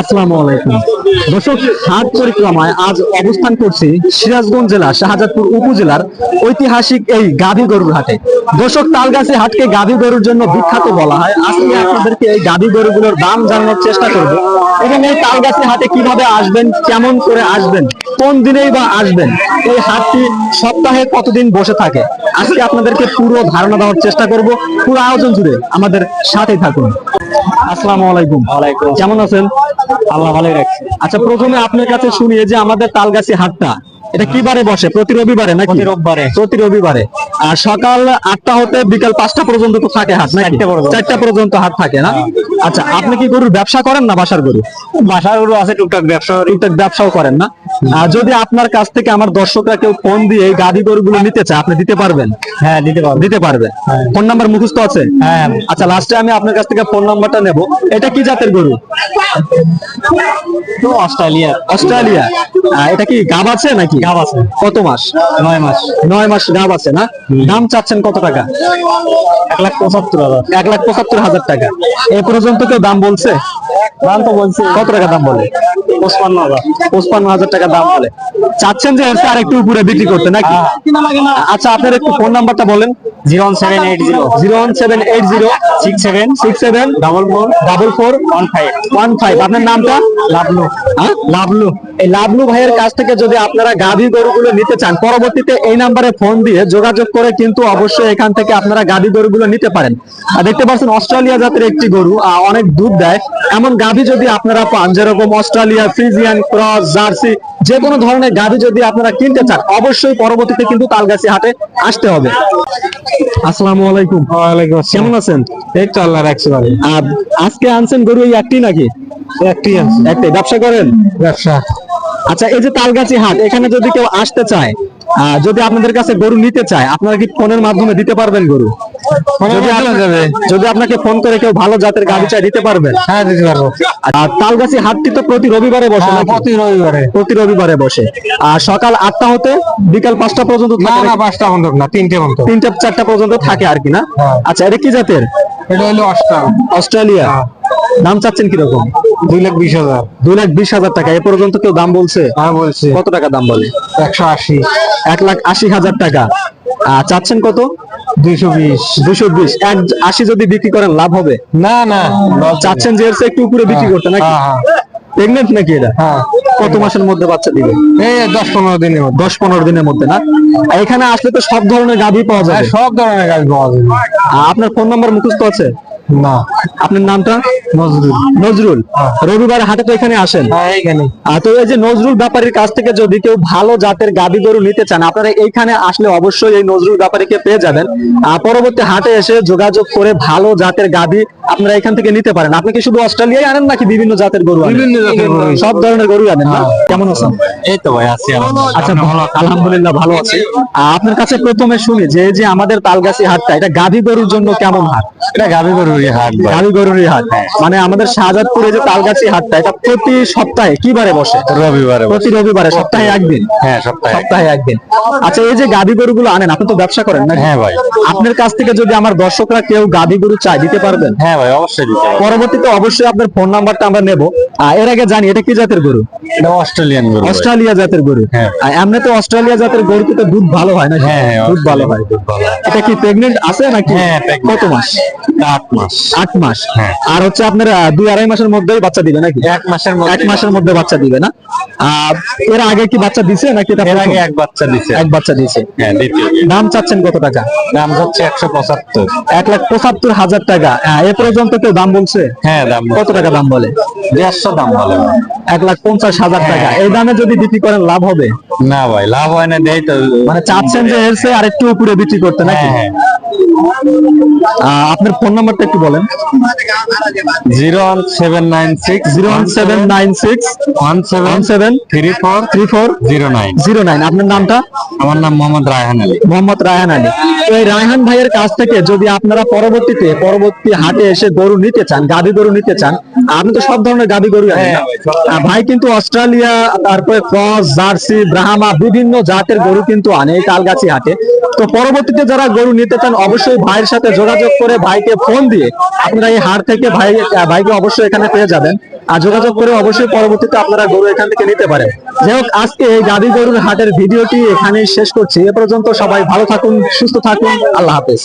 আসসালামু আলাইকুম। দর্শক হাট পরিক্রমায় আজ অবস্থান করছি সিরাজগঞ্জ জেলা শাহজাদপুর উপজেলার ঐতিহাসিক এই গাভী গরুর হাটে। দর্শক, তালগাছি হাটকে গাভী গরুর জন্য বিখ্যাত বলা হয়। আজকে আপনাদেরকে এই গাভী গরুগুলোর দাম জানানোর চেষ্টা করব। এবং এই তালগাছি হাটে কীভাবে আসবেন, কেমন করে আসবেন, কোন দিনেই বা আসবেন, এই হাটটি সপ্তাহে কতদিন বসে থাকে, আজকে আপনাদেরকে পুরো ধারণা দেওয়ার চেষ্টা করব। পুরো আয়োজন জুড়ে আমাদের সাথে থাকুন। আসসালামু আলাইকুম। ওয়ালাইকুম কেমন আছেন? আল্লাহ ভালোই রাখছে। আচ্ছা প্রথমে আপনার কাছে শুনি যে আমাদের তালগাছি হাটটা এটা কি বারে বসে? প্রতি রবিবারে নাকি? প্রতি রোববারে। প্রতি রবিবারে। আর সকাল আটটা হতে বিকাল পাঁচটা পর্যন্ত তো থাকে হাট নাকি? চারটা পর্যন্ত। হাট থাকে না? আচ্ছা আপনি কি গরুর ব্যবসা করেন না বাসার গরু? বাসার গরু আছে টুকটাক ব্যবসা টুকটাক ব্যবসাও করেন না? আর যদি আপনার কাছ থেকে আমার দর্শকরা কেউ ফোন দিয়ে গাড়ি গরুগুলো নিতে চায় আপনি দিতে পারবেন? হ্যাঁ দিতে পারবেন দিতে পারবে। ফোন নাম্বার মুখস্থ আছে? হ্যাঁ। আচ্ছা লাস্টে আমি আপনার কাছ থেকে ফোন নাম্বারটা নেব। এটা কি জাতের গরু? তো অস্ট্রেলিয়া। এটা কি গাব আছে নাকি? গাব আছে। কত মাস? নয় মাস। নয় মাস গাব আছে না? দাম চাচ্ছেন কত টাকা? এক লাখ পঁচাত্তর হাজার। এক লাখ পঁচাত্তর হাজার টাকা। এ পর্যন্ত কেউ দাম বলছে? দাম তো বলছে। কত টাকা দাম বলে? পঁচপান্ন হাজার। পঁচপান্ন হাজার টাকা দাম বলে। চাচ্ছেন যে আর একটু উপরে বিক্রি করতে নাকি? আচ্ছা আপনার একটু ফোন নাম্বারটা বলেন। Zero one seven eight zero. Zero one seven eight zero. Six seven. Six seven. Double four. Double four. One five. One five. আপনার নামটা? লাভলু হ্যাঁ? লাভলু এই লাভলু ভাইয়ের কাছ থেকে যদি আপনারা গাভী গরুগুলো নিতে চান পরবর্তীতে এই নাম্বারে ফোন দিয়ে যোগাযোগ করে কিন্তু অবশ্যই এখান থেকে আপনারা গাভী গরুগুলো নিতে পারেন। আর দেখতে পাচ্ছেন অস্ট্রেলিয়া জাতের একটি গরু অনেক দুধ দেয়। এমন গাভী যদি আপনারা পান যেরকম অস্ট্রেলিয়া ফ্রিজিয়ান ক্রস জার্সি যে কোনো ধরনের গাভী যদি আপনারা কিনতে চান অবশ্যই পরবর্তীতে কিন্তু তালগাছি হাটে আসতে হবে। আসসালামু আলাইকুম। ওয়ালাইকুম কেমন আছেন? এই তো আল্লাহ রাখছে ভালো। আজকে আনছেন গরু এই একটি নাকি? একটি আছে একটাই ব্যবসা করেন? ব্যবসা। আচ্ছা এই যে তালগাছি হাট এখানে যদি কেউ আসতে চায় যদি আপনাদের কাছে গরু নিতে চায় আপনারা কি ফোনের মাধ্যমে দিতে পারবেন গরু? যদি আপনাকে ফোন করে কেউ ভালো জাতের গাড়ি চাই দিতে পারবেন হ্যাঁ দিতে পারব। আর তালগাছি হাটটি তো প্রতি রবিবারে বসে হ্যাঁ, প্রতি রবিবারে। প্রতি রবিবারে বসে। আর সকাল আটটা হতে বিকাল পাঁচটা পর্যন্ত না থাকে না পাঁচটা বন্ধ না তিনটে বন্ধ তিনটে চারটা পর্যন্ত থাকে আর কি না? হ্যাঁ। আচ্ছা এটা কি জাতের? এটা হলো অস্ট্রেলিয়া। দাম চাচ্ছেন কীরকম? দুই লাখ বিশ হাজার। দুই লাখ বিশ হাজার টাকা এ পর্যন্ত কেউ দাম বলছে? হ্যাঁ বলছি। কত টাকা দাম বলে? একশো আশি। এক লাখ আশি হাজার টাকা। চাচ্ছেন কত? দুইশো বিশ। দুশো বিশ। এক আশি যদি বিক্রি করেন লাভ হবে? না না চাচ্ছেন যে এর একটু উপরে বিক্রি করতে নাকি? হ্যাঁ, হ্যাঁ। প্রেগনেন্ট নাকি এটা? হ্যাঁ। কত মাসের মধ্যে বাচ্চা দিবে? এই দশ পনেরো দিনের মধ্যে। দশ পনেরো দিনের মধ্যে না? এখানে আসলে তো সব ধরনের গাভী পাওয়া হ্যাঁ, যাবে সব ধরনের গাড়ি পাওয়া আহ, আপনার ফোন নাম্বার মুখস্থ আছে? না। আপনার নামটা? নজরুল। নজরুল রবিবার হাটে তো এখানে আসেন। হ্যাঁ তো এই যে নজরুল ব্যাপারীর কাছ থেকে যদি কেউ ভালো জাতের গাবি গরু নিতে চান আপনারা এইখানে আসলে অবশ্যই এই নজরুল ব্যাপারীকে পেয়ে যাবেন। পরবর্তী হাটে এসে যোগাযোগ করে ভালো জাতের গাবি আপনারা এখান থেকে নিতে পারেন। আপনি কি শুধু অস্ট্রেলিয়ায় আনেন নাকি বিভিন্ন জাতের গরু বিভিন্ন জাতের গরু। সব ধরনের গরু আনেন কেমন আছেন? এই তো ভাই আছি আচ্ছা ভালো আলহামদুলিল্লাহ ভালো আছি। আপনার কাছে প্রথমে শুনি যে যে আমাদের তালগাছি হাটটা এটা গাভী গরুর জন্য কেমন হাট? এটা গাবি গরুরই হাট গাভী গরুরই হাট। মানে আমাদের শাহজাদপুরে যে তালগাছি হাটটা এটা প্রতি সপ্তাহে কি বারে বসে? রবিবারে প্রতি রবিবারে সপ্তাহে একদিন? হ্যাঁ সপ্তাহে সপ্তাহে একদিন। আচ্ছা এই যে গাভী গরুগুলো আনেন আপনি তো ব্যবসা করেন না হ্যাঁ ভাই। আপনার কাছ থেকে যদি আমার দর্শকরা কেউ গাভী গরু চায় দিতে পারবেন? হ্যাঁ ভাই অবশ্যই দিতে পরবর্তীতে অবশ্যই আপনার ফোন নাম্বারটা আমরা নেব। এর আগে জানি এটা কি জাতের গরু? এটা অস্ট্রেলিয়ান গরু অস্ট্রেলিয়া জাতের গরু। হ্যাঁ। এমনি তো অস্ট্রেলিয়া জাতের গরুতে তো দুধ ভালো হয় না হ্যাঁ হ্যাঁ দুধ ভালো হয়। দুধ ভালো এটা কি প্রেগনেন্ট আছে নাকি? হ্যাঁ। কত মাস? আট মাস। আট মাস। হ্যাঁ। আর হচ্ছে আপনার দুই আড়াই মাসের মধ্যেই বাচ্চা দিবে নাকি? এক মাসের মধ্যে এক মাসের মধ্যে বাচ্চা দিবে না? আর এর আগে কি বাচ্চা দিছে নাকি এটা এর আগে এক বাচ্চা দিছে। এক বাচ্চা দিছে। হ্যাঁ দ্বিতীয়। দাম চাচ্ছেন কত টাকা? দাম হচ্ছে একশো পঁচাত্তর। এক লাখ পঁচাত্তর হাজার টাকা। এ পর্যন্ত কেউ দাম বলছে? হ্যাঁ দাম কত টাকা দাম বলে? দেড়শো দাম ভালো এক লাখ পঞ্চাশ হাজার টাকা। এই দামে যদি বিক্রি করেন লাভ হবে? না ভাই লাভ হয় না দেই তো। মানে চাচ্ছেন যে এর চেয়ে আরেকটু উপরে বিক্রি করতে নাকি? হ্যাঁ আহ, আপনার ফোন নাম্বারটা একটু বলেন। Zero one seven nine six zero one seven nine six one seven seven three four three four zero nine. Zero nine. আপনার নামটা? আমার নাম মোহাম্মদ রায়হান আলী। মোহাম্মদ রায়হান আলী। তো এই রায়হান ভাইয়ের কাছ থেকে যদি আপনারা পরবর্তীতে পরবর্তী হাটে এসে গরু নিতে চান গাভী গরু নিতে চান আপনি তো সব ধরনের গাভী গরু আনেন ভাই কিন্তু অস্ট্রেলিয়া তারপরে ক্রস জার্সি ব্রাহ্মা বিভিন্ন জাতের গরু কিন্তু আনে এই তালগাছি হাটে। তো পরবর্তীতে যারা গরু নিতে চান অবশ্যই ভাইয়ের সাথে যোগাযোগ করে ভাইকে ফোন দিয়ে আপনারা এই হাট থেকে ভাই ভাইকে অবশ্যই এখানে পেয়ে যাবেন। আর যোগাযোগ করে অবশ্যই পরবর্তীতে আপনারা গরু এখান থেকে নিতে পারেন। যাই হোক, আজকে এই গাদি গরুর হাটের ভিডিওটি এখানেই শেষ করছি। এ পর্যন্ত সবাই ভালো থাকুন, সুস্থ থাকুন। আল্লাহ হাফেজ।